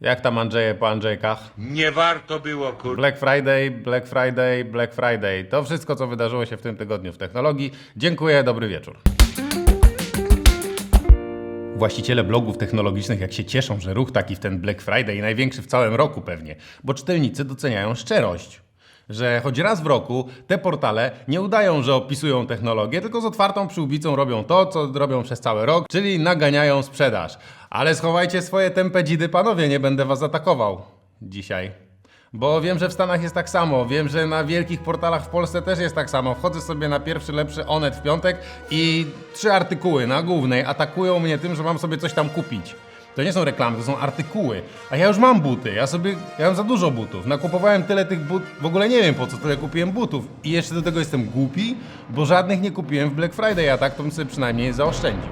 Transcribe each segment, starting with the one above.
Jak tam Andrzeje po Andrzejkach? Nie warto było, kur... Black Friday, Black Friday, Black Friday. To wszystko, co wydarzyło się w tym tygodniu w technologii. Dziękuję, dobry wieczór. Właściciele blogów technologicznych jak się cieszą, że ruch taki w ten Black Friday największy w całym roku pewnie, bo czytelnicy doceniają szczerość. Że choć raz w roku te portale nie udają, że opisują technologię, tylko z otwartą przyłbicą robią to, co robią przez cały rok, czyli naganiają sprzedaż. Ale schowajcie swoje tempe dzidy, panowie, nie będę was atakował dzisiaj. Bo wiem, że w Stanach jest tak samo. Wiem, że na wielkich portalach w Polsce też jest tak samo. Wchodzę sobie na pierwszy lepszy Onet w piątek i trzy artykuły na głównej atakują mnie tym, że mam sobie coś tam kupić. To nie są reklamy, to są artykuły. A ja już mam buty. Ja sobie, ja mam za dużo butów. Nakupowałem tyle tych but, w ogóle nie wiem po co tyle kupiłem butów. I jeszcze do tego jestem głupi, bo żadnych nie kupiłem w Black Friday, a tak to bym sobie przynajmniej zaoszczędził.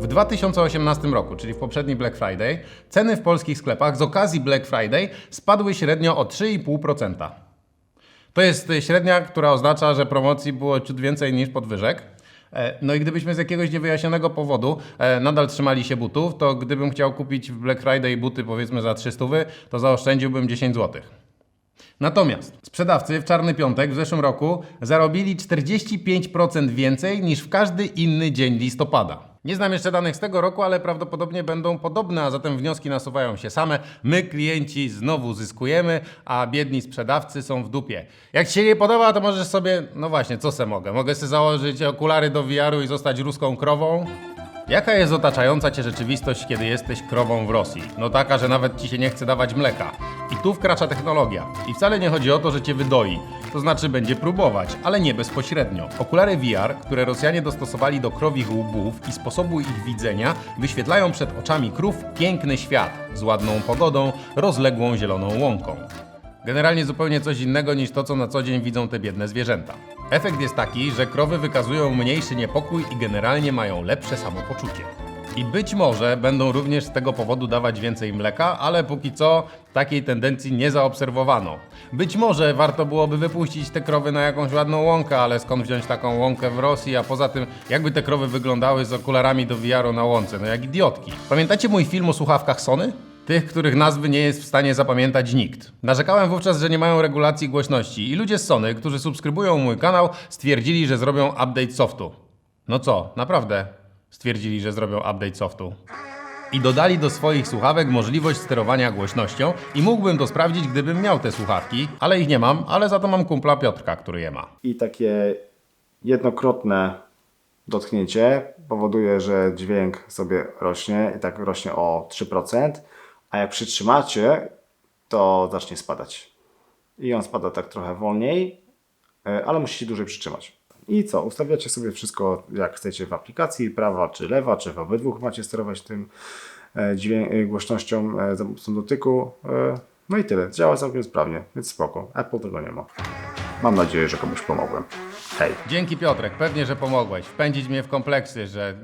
W 2018 roku, czyli w poprzedni Black Friday, ceny w polskich sklepach z okazji Black Friday spadły średnio o 3,5%. To jest średnia, która oznacza, że promocji było ciut więcej niż podwyżek. E, No i gdybyśmy z jakiegoś niewyjaśnionego powodu e, nadal trzymali się butów, to gdybym chciał kupić w Black Friday buty powiedzmy za 300, to zaoszczędziłbym 10 zł. Natomiast sprzedawcy w Czarny Piątek w zeszłym roku zarobili 45% więcej niż w każdy inny dzień listopada. Nie znam jeszcze danych z tego roku, ale prawdopodobnie będą podobne, a zatem wnioski nasuwają się same. My, klienci, znowu zyskujemy, a biedni sprzedawcy są w dupie. Jak Ci się nie podoba, to możesz sobie, no właśnie, co se mogę? Mogę sobie założyć okulary do VR-u i zostać ruską krową? Jaka jest otaczająca cię rzeczywistość, kiedy jesteś krową w Rosji? No taka, że nawet ci się nie chce dawać mleka. I tu wkracza technologia. I wcale nie chodzi o to, że cię wydoi. To znaczy będzie próbować, ale nie bezpośrednio. Okulary VR, które Rosjanie dostosowali do krowich łbów i sposobu ich widzenia, wyświetlają przed oczami krów piękny świat z ładną pogodą, rozległą zieloną łąką. Generalnie zupełnie coś innego niż to, co na co dzień widzą te biedne zwierzęta. Efekt jest taki, że krowy wykazują mniejszy niepokój i generalnie mają lepsze samopoczucie. I być może będą również z tego powodu dawać więcej mleka, ale póki co takiej tendencji nie zaobserwowano. Być może warto byłoby wypuścić te krowy na jakąś ładną łąkę, ale skąd wziąć taką łąkę w Rosji, a poza tym jakby te krowy wyglądały z okularami do VR-u na łące, no jak idiotki. Pamiętacie mój film o słuchawkach Sony? Tych, których nazwy nie jest w stanie zapamiętać nikt. Narzekałem wówczas, że nie mają regulacji głośności i ludzie z Sony, którzy subskrybują mój kanał, stwierdzili, że zrobią update softu. No co, naprawdę stwierdzili, że zrobią update softu. I dodali do swoich słuchawek możliwość sterowania głośnością i mógłbym to sprawdzić, gdybym miał te słuchawki, ale ich nie mam, ale za to mam kumpla Piotrka, który je ma. i takie jednokrotne dotknięcie powoduje, że dźwięk sobie rośnie i tak rośnie o 3%, a jak przytrzymacie, to zacznie spadać. I on spada tak trochę wolniej, e, ale musicie dłużej przytrzymać. I co? Ustawiacie sobie wszystko jak chcecie w aplikacji, prawa czy lewa, czy w obydwu macie sterować tym e, dźwięk, e, głośnością za pomocą dotyku. No i tyle. Działa całkiem sprawnie, więc spoko. Apple tego nie ma. Mam nadzieję, że komuś pomogłem. Hej. Dzięki Piotrek, pewnie, że pomogłeś. Wpędzić mnie w kompleksy, że.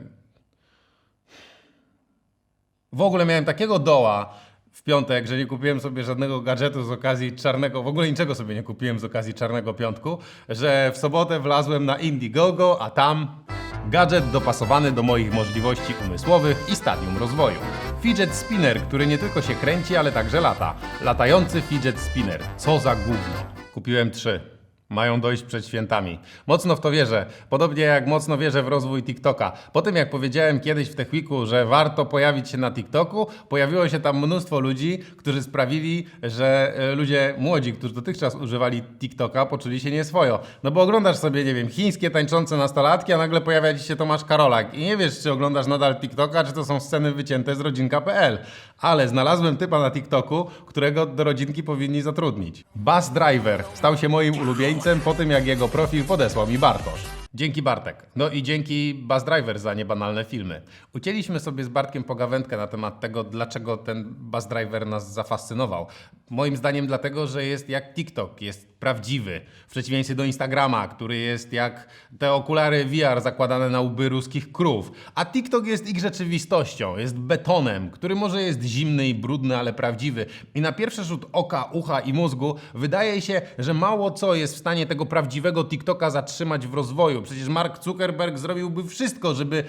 W ogóle miałem takiego doła w piątek, że nie kupiłem sobie żadnego gadżetu z okazji czarnego, w ogóle niczego sobie nie kupiłem z okazji czarnego piątku, że w sobotę wlazłem na Indiegogo, a tam gadżet dopasowany do moich możliwości umysłowych i stadium rozwoju. Fidget spinner, który nie tylko się kręci, ale także lata. Latający fidget spinner. Co za gówno. Kupiłem trzy. Mają dojść przed świętami. Mocno w to wierzę. Podobnie jak mocno wierzę w rozwój TikToka. Po tym jak powiedziałem kiedyś w TechWeeku, że warto pojawić się na TikToku, pojawiło się tam mnóstwo ludzi, którzy sprawili, że e, ludzie młodzi, którzy dotychczas używali TikToka, poczuli się nieswojo. No bo oglądasz sobie, nie wiem, chińskie tańczące nastolatki, a nagle pojawia ci się Tomasz Karolak i nie wiesz, czy oglądasz nadal TikToka, czy to są sceny wycięte z rodzinka.pl. Ale znalazłem typa na TikToku, którego do rodzinki powinni zatrudnić. Bus Driver stał się moim ulubieńcem po tym, jak jego profil podesłał mi Bartosz. Dzięki Bartek. No i dzięki Bus Driver za niebanalne filmy. Ucięliśmy sobie z Bartkiem pogawędkę na temat tego, dlaczego ten Bus Driver nas zafascynował. Moim zdaniem dlatego, że jest jak TikTok, jest prawdziwy. W przeciwieństwie do Instagrama, który jest jak te okulary VR zakładane na łby ruskich krów. A TikTok jest ich rzeczywistością, jest betonem, który może jest zimny i brudny, ale prawdziwy. I na pierwszy rzut oka, ucha i mózgu wydaje się, że mało co jest w stanie tego prawdziwego TikToka zatrzymać w rozwoju. Rozwoju. Przecież Mark Zuckerberg zrobiłby wszystko, żeby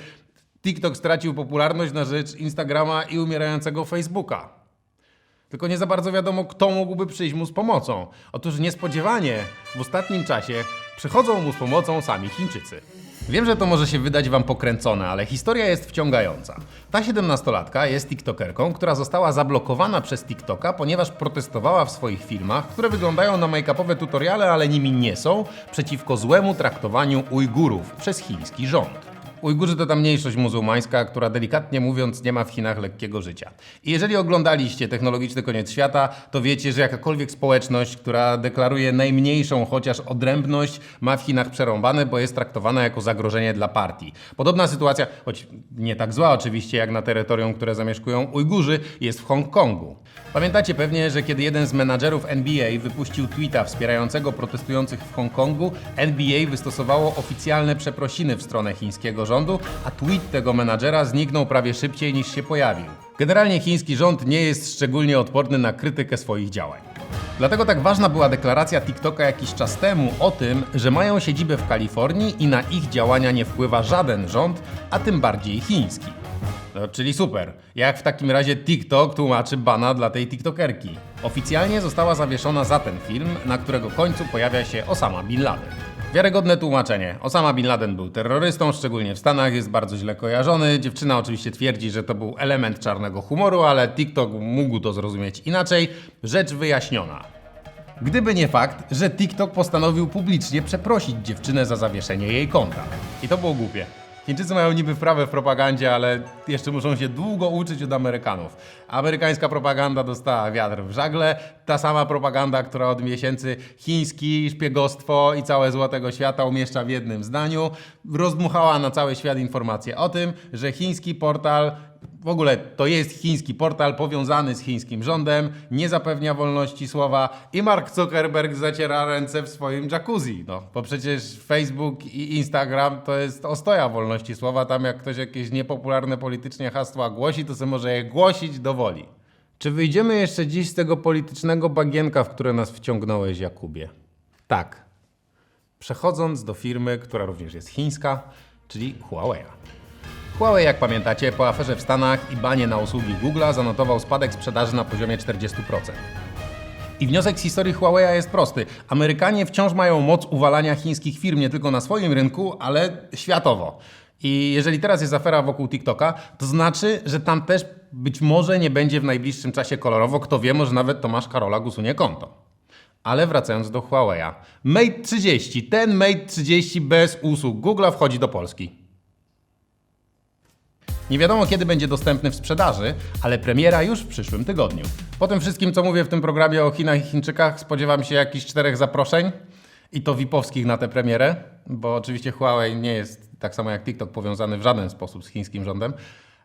TikTok stracił popularność na rzecz Instagrama i umierającego Facebooka. Tylko nie za bardzo wiadomo, kto mógłby przyjść mu z pomocą. Otóż niespodziewanie w ostatnim czasie przychodzą mu z pomocą sami Chińczycy. Wiem, że to może się wydać wam pokręcone, ale historia jest wciągająca. Ta 17-latka jest TikTokerką, która została zablokowana przez TikToka, ponieważ protestowała w swoich filmach, które wyglądają na make-upowe tutoriale, ale nimi nie są, przeciwko złemu traktowaniu Ujgurów przez chiński rząd. Ujgurzy to ta mniejszość muzułmańska, która delikatnie mówiąc nie ma w Chinach lekkiego życia. I jeżeli oglądaliście technologiczny koniec świata, to wiecie, że jakakolwiek społeczność, która deklaruje najmniejszą chociaż odrębność, ma w Chinach przerąbane, bo jest traktowana jako zagrożenie dla partii. Podobna sytuacja, choć nie tak zła oczywiście jak na terytorium, które zamieszkują Ujgurzy, jest w Hongkongu. Pamiętacie pewnie, że kiedy jeden z menadżerów NBA wypuścił tweeta wspierającego protestujących w Hongkongu, NBA wystosowało oficjalne przeprosiny w stronę chińskiego rządu, a tweet tego menadżera zniknął prawie szybciej niż się pojawił. Generalnie chiński rząd nie jest szczególnie odporny na krytykę swoich działań. Dlatego tak ważna była deklaracja TikToka jakiś czas temu o tym, że mają siedzibę w Kalifornii i na ich działania nie wpływa żaden rząd, a tym bardziej chiński. No, czyli super. Jak w takim razie TikTok tłumaczy bana dla tej TikTokerki? Oficjalnie została zawieszona za ten film, na którego końcu pojawia się Osama Bin Laden. Wiarygodne tłumaczenie. Osama Bin Laden był terrorystą, szczególnie w Stanach, jest bardzo źle kojarzony. Dziewczyna oczywiście twierdzi, że to był element czarnego humoru, ale TikTok mógł to zrozumieć inaczej. Rzecz wyjaśniona. Gdyby nie fakt, że TikTok postanowił publicznie przeprosić dziewczynę za zawieszenie jej konta. I to było głupie. Chińczycy mają niby wprawę w propagandzie, ale jeszcze muszą się długo uczyć od Amerykanów. Amerykańska propaganda dostała wiatr w żagle, ta sama propaganda, która od miesięcy chiński, szpiegostwo i całe zło tego świata umieszcza w jednym zdaniu, rozdmuchała na cały świat informację o tym, że chiński portal w ogóle to jest chiński portal powiązany z chińskim rządem, nie zapewnia wolności słowa i Mark Zuckerberg zaciera ręce w swoim jacuzzi. No, bo przecież Facebook i Instagram to jest ostoja wolności słowa. Tam jak ktoś jakieś niepopularne politycznie hasła głosi, to sobie może je głosić do woli. Czy wyjdziemy jeszcze dziś z tego politycznego bagienka, w które nas wciągnąłeś, Jakubie? Tak. Przechodząc do firmy, która również jest chińska, czyli Huawei. Huawei, jak pamiętacie, po aferze w Stanach i banie na usługi Google'a zanotował spadek sprzedaży na poziomie 40%. I wniosek z historii Huawei jest prosty. Amerykanie wciąż mają moc uwalania chińskich firm nie tylko na swoim rynku, ale światowo. I jeżeli teraz jest afera wokół TikToka, to znaczy, że tam też być może nie będzie w najbliższym czasie kolorowo. Kto wie, może nawet Tomasz Karola usunie konto. Ale wracając do Huawei. Mate 30, ten Mate 30 bez usług Google'a wchodzi do Polski. Nie wiadomo kiedy będzie dostępny w sprzedaży, ale premiera już w przyszłym tygodniu. Po tym wszystkim, co mówię w tym programie o Chinach i Chińczykach, spodziewam się jakichś czterech zaproszeń i to VIP-owskich na tę premierę, bo oczywiście Huawei nie jest tak samo jak TikTok powiązany w żaden sposób z chińskim rządem.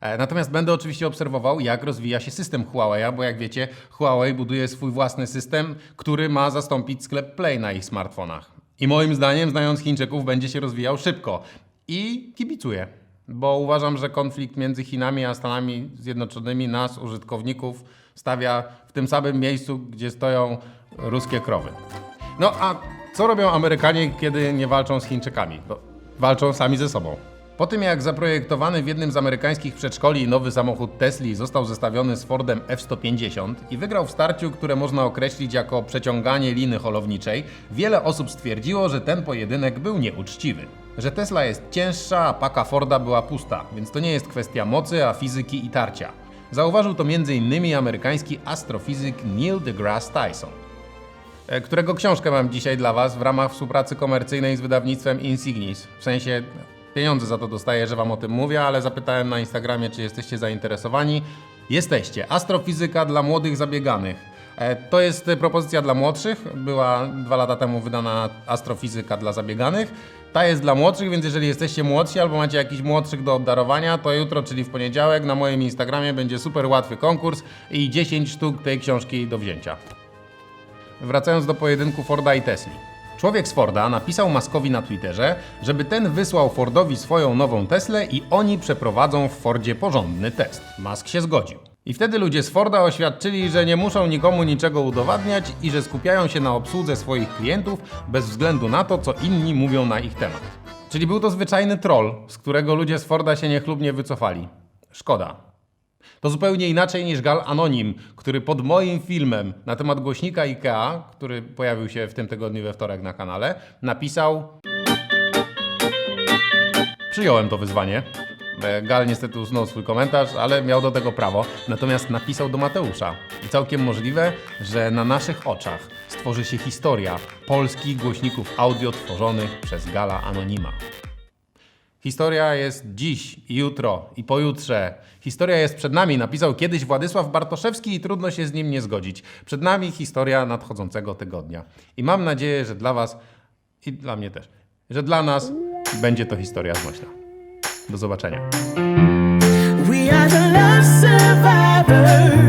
E, Natomiast będę oczywiście obserwował, jak rozwija się system Huawei, bo jak wiecie, Huawei buduje swój własny system, który ma zastąpić sklep Play na ich smartfonach. I moim zdaniem, znając Chińczyków, będzie się rozwijał szybko. I kibicuję, bo uważam, że konflikt między Chinami a Stanami Zjednoczonymi nas, użytkowników, stawia w tym samym miejscu, gdzie stoją ruskie krowy. No a co robią Amerykanie, kiedy nie walczą z Chińczykami? Walczą sami ze sobą. Po tym jak zaprojektowany w jednym z amerykańskich przedszkoli nowy samochód Tesli został zestawiony z Fordem F-150 i wygrał w starciu, które można określić jako przeciąganie liny holowniczej, wiele osób stwierdziło, że ten pojedynek był nieuczciwy. Że Tesla jest cięższa, a paka Forda była pusta, więc to nie jest kwestia mocy, a fizyki i tarcia. Zauważył to m.in. amerykański astrofizyk Neil deGrasse Tyson e, którego książkę mam dzisiaj dla Was w ramach współpracy komercyjnej z wydawnictwem Insignis. W sensie pieniądze za to dostaję, że Wam o tym mówię, ale zapytałem na Instagramie, czy jesteście zainteresowani. Jesteście. Astrofizyka dla młodych zabieganych. E, To jest propozycja dla młodszych. Była dwa lata temu wydana astrofizyka dla zabieganych. Ta jest dla młodszych, więc jeżeli jesteście młodsi albo macie jakichś młodszych do obdarowania, to jutro, czyli w poniedziałek, na moim Instagramie będzie super łatwy konkurs i 10 sztuk tej książki do wzięcia. Wracając do pojedynku Forda i Tesli. Człowiek z Forda napisał Maskowi na Twitterze, żeby ten wysłał Fordowi swoją nową Teslę i oni przeprowadzą w Fordzie porządny test. Musk się zgodził. I wtedy ludzie z Forda oświadczyli, że nie muszą nikomu niczego udowadniać i że skupiają się na obsłudze swoich klientów bez względu na to, co inni mówią na ich temat. Czyli był to zwyczajny troll, z którego ludzie z Forda się niechlubnie wycofali. Szkoda. To zupełnie inaczej niż Gal Anonim, który pod moim filmem na temat głośnika IKEA, który pojawił się w tym tygodniu we wtorek na kanale, napisał Przyjąłem to wyzwanie. E, Gal niestety usunął swój komentarz, ale miał do tego prawo. Natomiast napisał do Mateusza. I całkiem możliwe, że na naszych oczach stworzy się historia polskich głośników audio tworzonych przez Gala Anonima. Historia jest dziś i jutro i pojutrze. Historia jest przed nami, napisał kiedyś Władysław Bartoszewski i trudno się z nim nie zgodzić. Przed nami historia nadchodzącego tygodnia. I mam nadzieję, że dla Was i dla mnie też, że dla nas będzie to historia znośna. Do zobaczenia. We are the love survivors.